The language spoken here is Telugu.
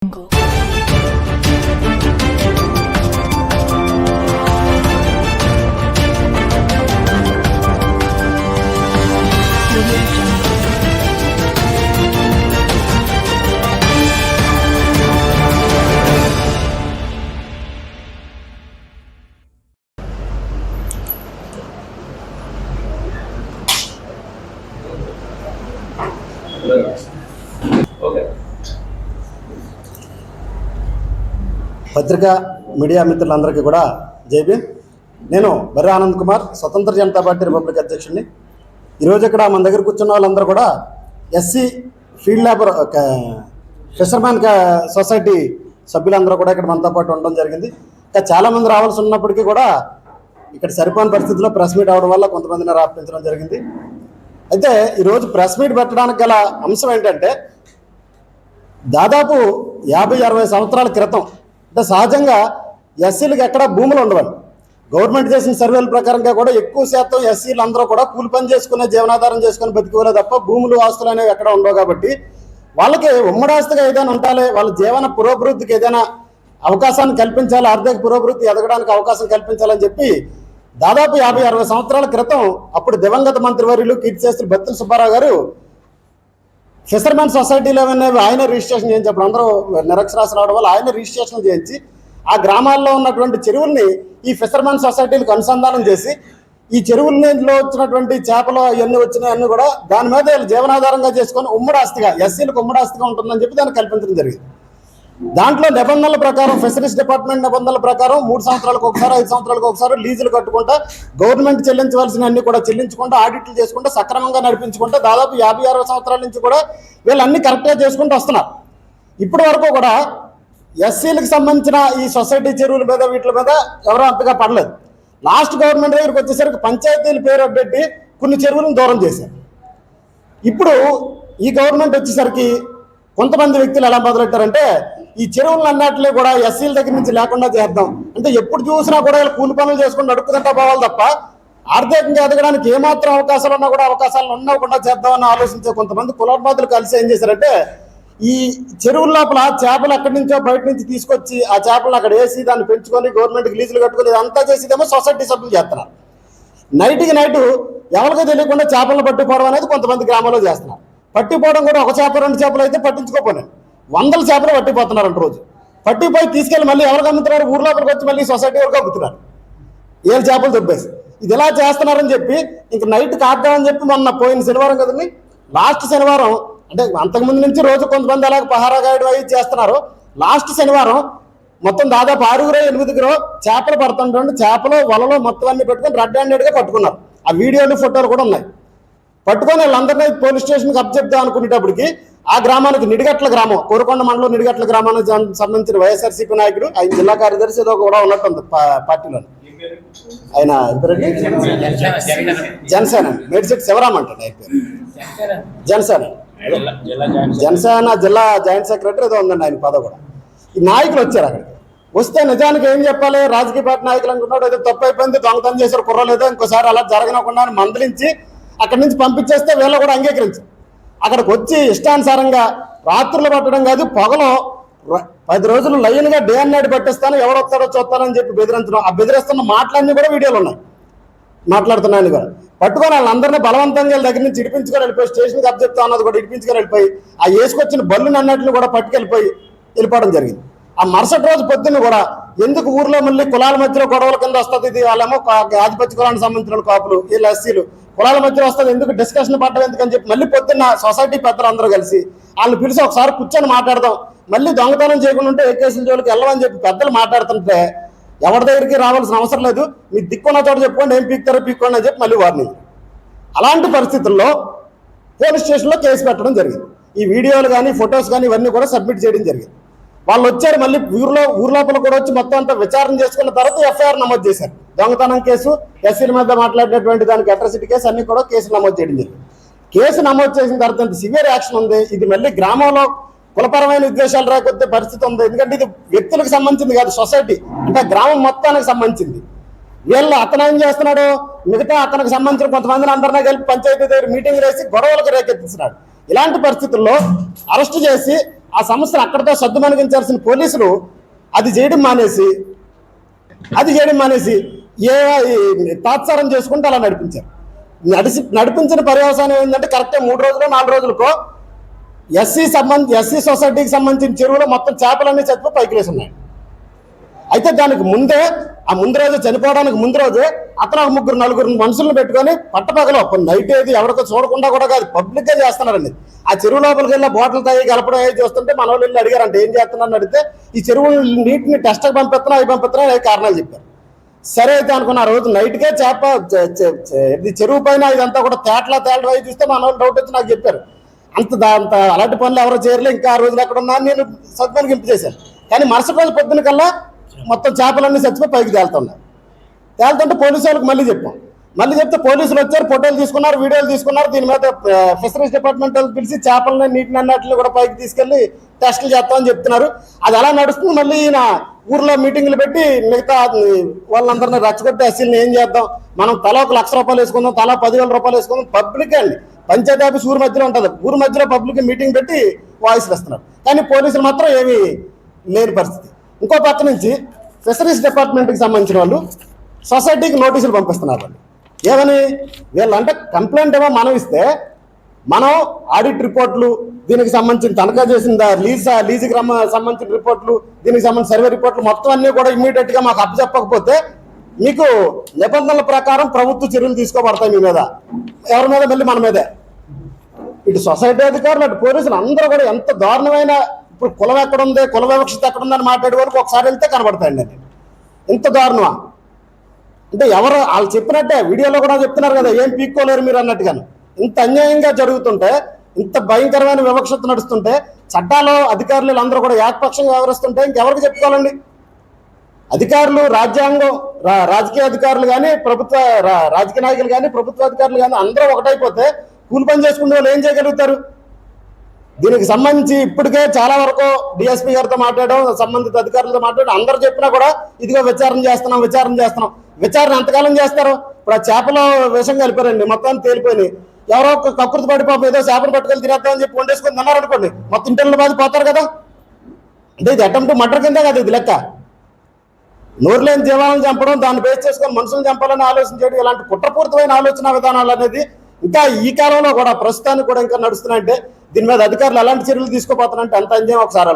苹果 పత్రికా మీడియా మిత్రులందరికీ కూడా జైబీ నేను బర్రె ఆనంద్ కుమార్ స్వతంత్ర జనతా పార్టీ రిపబ్లిక్ అధ్యక్షుడిని. ఈరోజు ఇక్కడ మన దగ్గర కూర్చున్న వాళ్ళందరూ కూడా SC field labour fisherman society సభ్యులందరూ కూడా ఇక్కడ మనతో పాటు ఉండడం జరిగింది. ఇంకా చాలామంది రావాల్సి ఉన్నప్పటికీ కూడా ఇక్కడ సరిపోని పరిస్థితుల్లో ప్రెస్ మీట్ అవడం వల్ల కొంతమందిని రాపించడం జరిగింది. అయితే ఈరోజు ప్రెస్ మీట్ పెట్టడానికి గల అంశం ఏంటంటే దాదాపు యాభై అరవై సంవత్సరాల క్రితం అంటే సహజంగా ఎస్సీలకు ఎక్కడ భూములు ఉండవండి. గవర్నమెంట్ చేసిన సర్వేల ప్రకారంగా కూడా ఎక్కువ శాతం ఎస్సీలు అందరూ కూడా కూలి పని చేసుకునే జీవనాధారం చేసుకుని బతికేవారే తప్ప భూములు ఆస్తులు అనేవి ఎక్కడ ఉండవు కాబట్టి వాళ్ళకి ఉమ్మడాస్తిగా ఏదైనా ఉండాలి వాళ్ళ జీవన పురోభివృద్ధికి ఏదైనా అవకాశాన్ని కల్పించాలి ఆర్థిక పురోభివృద్ధి ఎదగడానికి అవకాశం కల్పించాలని చెప్పి దాదాపు యాభై అరవై సంవత్సరాల క్రితం అప్పుడు దివంగత మంత్రివర్యులు కీర్తిశాస్త్రి బత్తుల సుబ్బారావు గారు ఫిషర్మెన్ సొసైటీలో అనేవి ఆయన రిజిస్ట్రేషన్ చేయించి అందరూ నిరక్షరాశ రావడం వల్ల ఆయన రిజిస్ట్రేషన్ చేయించి ఆ గ్రామాల్లో ఉన్నటువంటి చెరువుల్ని ఈ ఫిషర్మెన్ సొసైటీలకు అనుసంధానం చేసి ఈ చెరువుల్లో వచ్చినటువంటి చేపలు అవన్నీ వచ్చినాయి కూడా దాని మీద వీళ్ళు జీవనాధారంగా చేసుకొని ఉమ్మడి ఆస్తిగా ఎస్సీలకు ఉమ్మడి ఆస్తిగా ఉంటుందని చెప్పి దాన్ని కల్పించడం జరిగింది. దాంట్లో నిబంధనల ప్రకారం ఫిషరీస్ డిపార్ట్మెంట్ నిబంధనల ప్రకారం మూడు సంవత్సరాలకు ఒకసారి ఐదు సంవత్సరాలకు ఒకసారి లీజులు కట్టుకుంటా గవర్నమెంట్ చెల్లించవలసిన అన్ని కూడా చెల్లించుకుంటా ఆడిట్లు చేసుకుంటా సక్రమంగా నడిపించుకుంటా దాదాపు యాభై అరవై సంవత్సరాల నుంచి కూడా వీళ్ళు అన్ని కరెక్ట్గా చేసుకుంటూ వస్తున్నారు. ఇప్పటి వరకు కూడా ఎస్సీలకు సంబంధించిన ఈ సొసైటీ చెరువుల మీద వీటి మీద ఎవరో అంతగా పడలేదు. లాస్ట్ గవర్నమెంట్ దగ్గరికి వచ్చేసరికి పంచాయతీల పేరు పెట్టి కొన్ని చెరువులను దూరం చేశారు. ఇప్పుడు ఈ గవర్నమెంట్ వచ్చేసరికి కొంతమంది వ్యక్తులు ఎలా మొదలెట్టారంటే ఈ చెరువులు అన్నట్లే కూడా ఎస్సీల దగ్గర నుంచి లేకుండా చేద్దాం. అంటే ఎప్పుడు చూసినా కూడా వీళ్ళు కూలి పనులు చేసుకుని నడుపుకుంటా పోవాలి తప్ప ఆర్థికంగా ఎదగడానికి ఏమాత్రం అవకాశాలు ఉన్నా కూడా అవకాశాలు ఉండకుండా చేద్దామని ఆలోచించే కొంతమంది కులబాదులు కలిసి ఏం చేశారంటే ఈ చెరువుల లోపల చేపలు ఎక్కడి నుంచో బయట నుంచి తీసుకొచ్చి ఆ చేపలను అక్కడ వేసి దాన్ని పెంచుకొని గవర్నమెంట్కి లీజులు కట్టుకొని ఇదంతా చేసేదేమో సొసైటీ సభ్యులు చేస్తున్నారు. నైట్కి నైట్ ఎవరికో తెలియకుండా చేపలను పట్టుకోవడం అనేది కొంతమంది గ్రామాల్లో చేస్తున్నారు. పట్టిపోవడం కూడా ఒక చేప రెండు చేపలు అయితే పట్టించుకోపోయినాయి వందల చేపలు పట్టిపోతున్నారు అంట రోజు. పట్టిపోయి తీసుకెళ్ళి మళ్ళీ ఎవరికి అమ్ముతున్నారు ఊర్లోపలికి వచ్చి మళ్ళీ సొసైటీ వరకు అమ్ముతున్నారు ఏడు చేపలు దొబ్బేసి ఇది ఎలా చేస్తున్నారని చెప్పి ఇంక నైట్ కాద్దామని చెప్పి మొన్న పోయిన శనివారం కదండి లాస్ట్ శనివారం అంటే అంతకుముందు నుంచి రోజు కొంతమంది అలాగ పహారా గాయడం అవి చేస్తున్నారు. లాస్ట్ శనివారం మొత్తం దాదాపు ఆరుగురో ఎనిమిదిగురో చేపలు పడుతుంటే చేపలు వలలో మొత్తం అన్ని పెట్టుకొని రెడ్ హ్యాండెడ్గా పట్టుకున్నారు. ఆ వీడియోలు ఫోటోలు కూడా ఉన్నాయి. పట్టుకొని వాళ్ళందరినీ పోలీస్ స్టేషన్కి అప్పచెప్దాం అనుకునేటప్పటికి ఆ గ్రామానికి నిడిగట్ల గ్రామం కోరుకొండ మండలం నిడిగట్ల గ్రామానికి సంబంధించిన వైఎస్ఆర్సీపీ నాయకుడు ఆయన జిల్లా కార్యదర్శి ఏదో కూడా ఉన్నట్టుంది పా- పార్టీలో ఆయన జనసేన మేడిసెట్ శివరామ్ అంటాడు ఆయన పేరు. జనసేన. జనసేన జిల్లా జాయింట్ సెక్రటరీ ఏదో ఉందండి ఆయన పదవి కూడా. ఈ నాయకులు వచ్చారు అక్కడికి. వస్తే నిజానికి ఏం చెప్పాలి? రాజకీయ పార్టీ నాయకులు అనుకున్నాడు ఏదో తప్పు అయిపోయింది దొంగతనం చేశారు కుర్రలేదో ఇంకోసారి అలా జరగనకుండా మందలించి అక్కడి నుంచి పంపించేస్తే వీళ్ళు కూడా అంగీకరించారు. అక్కడికి వచ్చి ఇష్టానుసారంగా రాత్రులు పట్టడం కాదు పొగలో పది రోజులు లైన్గా డే అన్నాడు పట్టిస్తాను ఎవరు వస్తాడో చూస్తానని చెప్పి బెదిరించడం. ఆ బెదిరిస్తున్న మాటలన్నీ కూడా వీడియోలు ఉన్నాయి. మాట్లాడుతున్నాను కూడా. పట్టుకొని వాళ్ళందరినీ బలవంతంగా దగ్గర నుంచి ఇడిపించుకొని వెళ్ళిపోయి స్టేషన్కి అప్ అన్నది కూడా ఇడిపించుకొని వెళ్ళిపోయి ఆ వేసుకొచ్చిన బల్లుని అన్నట్లు కూడా పట్టుకెళ్ళిపోయి వెళ్ళిపోవడం జరిగింది. ఆ మరుసటి రోజు పొద్దున్న కూడా ఎందుకు ఊర్లో మళ్ళీ కులాల మధ్యలో గొడవల కింద వస్తుంది ఇది? వాళ్ళేమో ఆధిపత్య కులానికి సంబంధించిన కాపులు వీళ్ళు ఎస్సీలు. కులాల మధ్య వస్తుంది. ఎందుకు? డిస్కషన్ పడ్డం ఎందుకని చెప్పి మళ్ళీ పొద్దున్న సొసైటీ పెద్దలు అందరూ కలిసి వాళ్ళని పిలిచి ఒకసారి కూర్చొని మాట్లాడదాం. మళ్ళీ దొంగతనం చేయకుండా ఉంటే ఏ కేసుల జోలికి వెళ్ళమని చెప్పి పెద్దలు మాట్లాడుతుంటే ఎవరి దగ్గరికి రావాల్సిన అవసరం లేదు. మీ దిక్కున్న చోట చెప్పుకోండి ఏం పీక్తారో పీక్కోండి అని చెప్పి మళ్ళీ వార్నింగ్ అలాంటి పరిస్థితుల్లో పోలీస్ స్టేషన్లో కేసు పెట్టడం జరిగింది. ఈ వీడియోలు కానీ ఫొటోస్ కానీ ఇవన్నీ కూడా సబ్మిట్ చేయడం జరిగింది. వాళ్ళు వచ్చారు మళ్ళీ ఊర్లో ఊర్లోపల కూడా వచ్చి మొత్తం అంతా విచారణ చేసుకున్న తర్వాత ఎఫ్ఐఆర్ నమోదు చేశారు. దొంగతనం కేసు ఎస్సీల మీద మాట్లాడినటువంటి దానికి అట్రసిటీ కేసు అన్ని కూడా కేసు నమోదు చేయడం కేసు నమోదు చేసిన తర్వాత ఇంత సివియర్ యాక్షన్ ఉంది. ఇది మళ్ళీ గ్రామంలో కులపరమైన ఉద్దేశాలు రాకొద్దే పరిస్థితి ఉంది. ఎందుకంటే ఇది వ్యక్తులకు సంబంధించింది కాదు సొసైటీ అంటే గ్రామం మొత్తానికి సంబంధించింది. వీళ్ళు అతను ఏం చేస్తున్నాడు? మిగతా అతనికి సంబంధించిన కొంతమందిని అందరినీ కలిపి పంచాయతీ దగ్గర మీటింగ్ వేసి గొడవలకు రేకెత్తిస్తున్నాడు. ఇలాంటి పరిస్థితుల్లో అరెస్ట్ చేసి ఆ సమస్యను అక్కడితో సర్దుమణిగించాల్సిన పోలీసులు అది చేయడం మానేసి అది చేయడం మానేసి ఏ తాత్సారం చేసుకుంటూ అలా నడిపించారు. నడిచి నడిపించిన పర్యవసానం ఏంటంటే కరెక్ట్గా మూడు రోజులు నాలుగు రోజులకో ఎస్సీ సంబంధ ఎస్సీ సొసైటీకి సంబంధించిన చెరువులో మొత్తం చేపలన్నీ చచ్చిపోయి పైకి ఉన్నాయి అయితే దానికి ముందే ఆ ముందు రోజు చనిపోవడానికి ముందు రోజే అతను ఒక ముగ్గురు నలుగురు మనుషులను పెట్టుకొని పట్టపగలో నైట్ ఏది ఎవరికో చూడకుండా కూడా కాదు పబ్లిక్గా చేస్తున్నారండి. ఆ చెరువు లోపలికి వెళ్ళి బాటిల్ తాగి కలపడం ఏది చూస్తుంటే మన వాళ్ళు వెళ్ళి అడిగారంటే ఏం చేస్తున్నారని అడిగితే ఈ చెరువు నీటిని టెస్ట్కి పంపిస్తున్నా అవి పంపిస్తున్నా అవి కారణాలు చెప్పారు. సరే అయితే అనుకున్న ఆ రోజు నైట్కే చేప ఇది చెరువు పైన ఇదంతా కూడా తేటలా తేటలు చూస్తే మన వాళ్ళు డౌట్ వచ్చి నాకు చెప్పారు. అంత అంత అలాంటి పనులు ఎవరో చేయలే ఇంకా ఆ రోజులు ఎక్కడ ఉన్నా అని నేను సద్మనిగింపు చేశాను. కానీ మరుసటి రోజు పొద్దున కల్లా మొత్తం చేపలన్నీ చచ్చిపోయి పైకి తేలుతున్నాయి. తేలుతుంటే పోలీసు వాళ్ళకి మళ్ళీ చెప్పాం. మళ్ళీ చెప్తే పోలీసులు వచ్చారు ఫోటోలు తీసుకున్నారు వీడియోలు తీసుకున్నారు. దీని మీద ఫిషరీస్ డిపార్ట్మెంట్ వాళ్ళు పిలిచి చేపలని నీటిని అన్నట్లు కూడా పైకి తీసుకెళ్ళి టెస్టులు చేస్తామని చెప్తున్నారు. అది అలా నడుస్తుంది. మళ్ళీ ఈయన ఊర్లో మీటింగ్లు పెట్టి మిగతా వాళ్ళందరినీ రచ్చగొట్టి అసలు ఏం చేద్దాం? మనం తలా ఒక లక్ష రూపాయలు వేసుకుందాం తలా పదివేల రూపాయలు వేసుకుందాం. పబ్లిక్ అండి. పంచాయతీ ఆఫీస్ ఊరు మధ్యలో ఉంటుంది. ఊరు మధ్యలో పబ్లిక్ మీటింగ్ పెట్టి వాయిస్లు ఇస్తున్నారు కానీ పోలీసులు మాత్రం ఏమీ లేని పరిస్థితి. ఇంకో పక్క నుంచి ఫిషరీస్ డిపార్ట్మెంట్కి సంబంధించిన వాళ్ళు సొసైటీకి నోటీసులు పంపిస్తున్నారు వాళ్ళు ఏమని? వీళ్ళంటే కంప్లైంట్ ఏమో మనం ఇస్తే మనం ఆడిట్ రిపోర్ట్లు దీనికి సంబంధించిన తనఖా చేసిన లీజ్ లీజుకి సంబంధించిన రిపోర్ట్లు దీనికి సంబంధించిన సర్వే రిపోర్ట్లు మొత్తం అన్ని కూడా ఇమీడియట్గా మాకు అప్పచెప్పకపోతే మీకు నిబంధనల ప్రకారం ప్రభుత్వ చర్యలు తీసుకోబడతాయి మీ మీద. ఎవరి మీద? మళ్ళీ మన మీదే. ఇటు సొసైటీ అధికారులు అటు పోలీసులు అందరూ కూడా ఎంత దారుణమైన ఇప్పుడు కులం ఎక్కడ ఉంది కుల వివక్షత ఎక్కడ ఉందని మాట్లాడే వరకు ఒకసారి వెళ్తే కనబడతాయండి ఇంత దారుణమా? అంటే ఎవరు వాళ్ళు చెప్పినట్టే వీడియోలో కూడా చెప్తున్నారు కదా ఏం పీక్కోలేరు మీరు అన్నట్టుగాను ఇంత అన్యాయంగా జరుగుతుంటే ఇంత భయంకరమైన వివక్షత నడుస్తుంటే చట్టాలు అధికారులు అందరూ కూడా ఏకపక్షంగా వ్యవహరిస్తుంటే ఇంకెవరికి చెప్పుకోవాలండి? అధికారులు రాజ్యాంగం రా- రాజకీయ అధికారులు కానీ ప్రభుత్వ రా- రాజకీయ నాయకులు కానీ ప్రభుత్వ అధికారులు కానీ అందరూ ఒకటైపోతే కూలి పని చేసుకునే వాళ్ళు ఏం చేయగలుగుతారు? దీనికి సంబంధించి ఇప్పటికే చాలా వరకు డిఎస్పీ గారితో మాట్లాడడం సంబంధిత అధికారులతో మాట్లాడడం అందరు చెప్పినా కూడా ఇదిగో విచారణ చేస్తున్నాం విచారణ చేస్తున్నాం. విచారణ ఎంతకాలం చేస్తారు? ఇప్పుడు ఆ చేపలో విషం కలిపారండి మొత్తాన్ని తేలిపోయినాయి. ఎవరో ఒక కకృతి పడి ఏదో చేపలు పట్టుకొని తినేద్దామని చెప్పి వండేసుకొని తిన్నారు అనుకోండి మొత్తం ఇంటిలో బాధ పోతారు కదా. అంటే ఇది అటెంప్ట్ మటర్ కింద కదా ఇది లెక్క. నోరు లేని జీవాలను చంపడం దాన్ని బేస్ చేసుకొని మనుషులను చంపాలని ఆలోచించేది ఇలాంటి కుట్రపూరితమైన ఆలోచన విధానాలు అనేది ఇంకా ఈ కాలంలో కూడా ప్రస్తుతానికి కూడా ఇంకా నడుస్తున్నాయంటే దీని మీద అధికారులు ఎలాంటి చర్యలు తీసుకోపోతారంటే అంత అంజం ఒకసారి